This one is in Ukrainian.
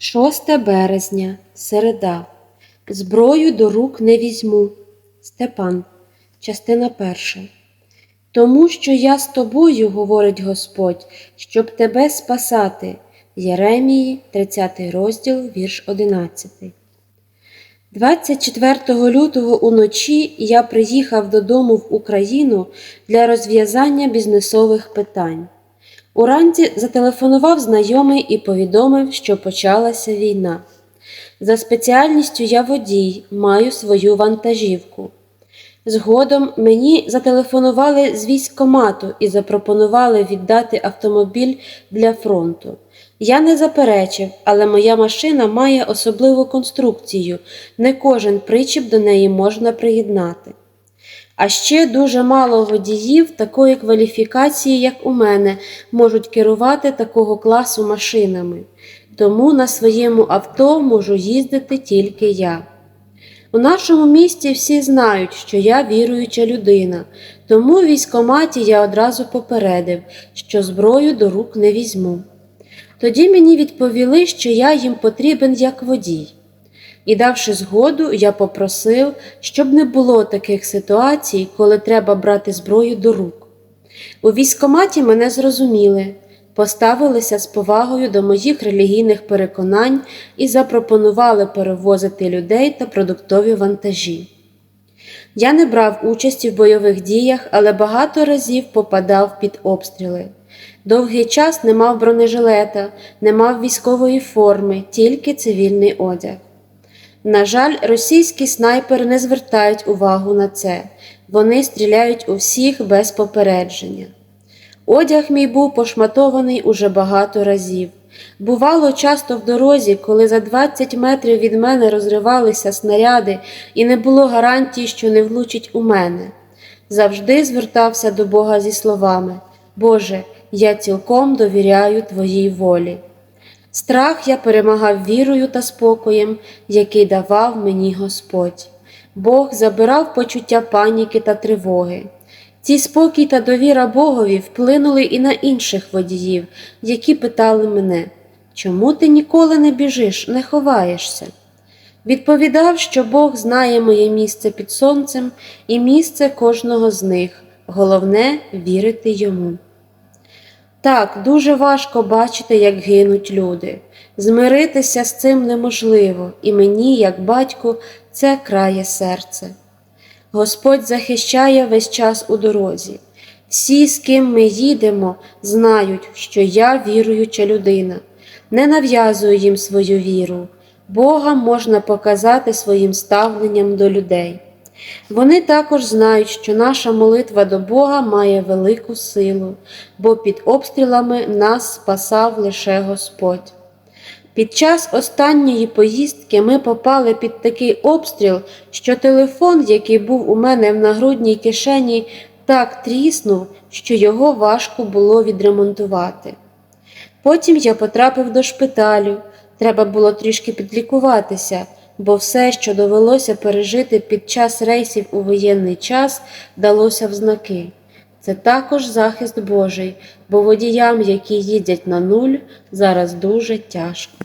6 березня, середа. Зброю до рук не візьму. Степан, частина перша. Тому що я з тобою, говорить Господь, щоб тебе спасати. Єремії, 30 розділ, вірш 11. 24 лютого уночі я приїхав додому в Україну для розв'язання бізнесових питань. Уранці зателефонував знайомий і повідомив, що почалася війна. За спеціальністю я водій, маю свою вантажівку. Згодом мені зателефонували з військкомату і запропонували віддати автомобіль для фронту. Я не заперечив, але моя машина має особливу конструкцію, не кожен причіп до неї можна приєднати. А ще дуже мало водіїв такої кваліфікації, як у мене, можуть керувати такого класу машинами. Тому на своєму авто можу їздити тільки я. У нашому місті всі знають, що я віруюча людина, тому в військкоматі я одразу попередив, що зброю до рук не візьму. Тоді мені відповіли, що я їм потрібен як водій. І, давши згоду, я попросив, щоб не було таких ситуацій, коли треба брати зброю до рук. У військкоматі мене зрозуміли, поставилися з повагою до моїх релігійних переконань і запропонували перевозити людей та продуктові вантажі. Я не брав участі в бойових діях, але багато разів попадав під обстріли. Довгий час не мав бронежилета, не мав військової форми, тільки цивільний одяг. На жаль, російські снайпери не звертають увагу на це, вони стріляють у всіх без попередження. Одяг мій був пошматований уже багато разів. Бувало часто в дорозі, коли за 20 метрів від мене розривалися снаряди, і не було гарантії, що не влучить у мене. Завжди звертався до Бога зі словами Боже, я цілком довіряю Твоїй волі. Страх я перемагав вірою та спокоєм, який давав мені Господь. Бог забирав почуття паніки та тривоги. Ці спокій та довіра Богові вплинули і на інших водіїв, які питали мене, чому ти ніколи не біжиш, не ховаєшся? Відповідав, що Бог знає моє місце під сонцем і місце кожного з них, головне вірити йому. Так, дуже важко бачити, як гинуть люди. Змиритися з цим неможливо, і мені, як батьку, це крає серце. Господь захищає весь час у дорозі. Всі, з ким ми їдемо, знають, що я віруюча людина, не нав'язую їм свою віру. Бога можна показати своїм ставленням до людей. Вони також знають, що наша молитва до Бога має велику силу, бо під обстрілами нас спасав лише Господь. Під час останньої поїздки ми попали під такий обстріл, що телефон, який був у мене в нагрудній кишені, так тріснув, що його важко було відремонтувати. Потім я потрапив до шпиталю, треба було трішки підлікуватися, бо все, що довелося пережити під час рейсів у воєнний час, далося в знаки. Це також захист Божий, бо водіям, які їдять на нуль, зараз дуже тяжко.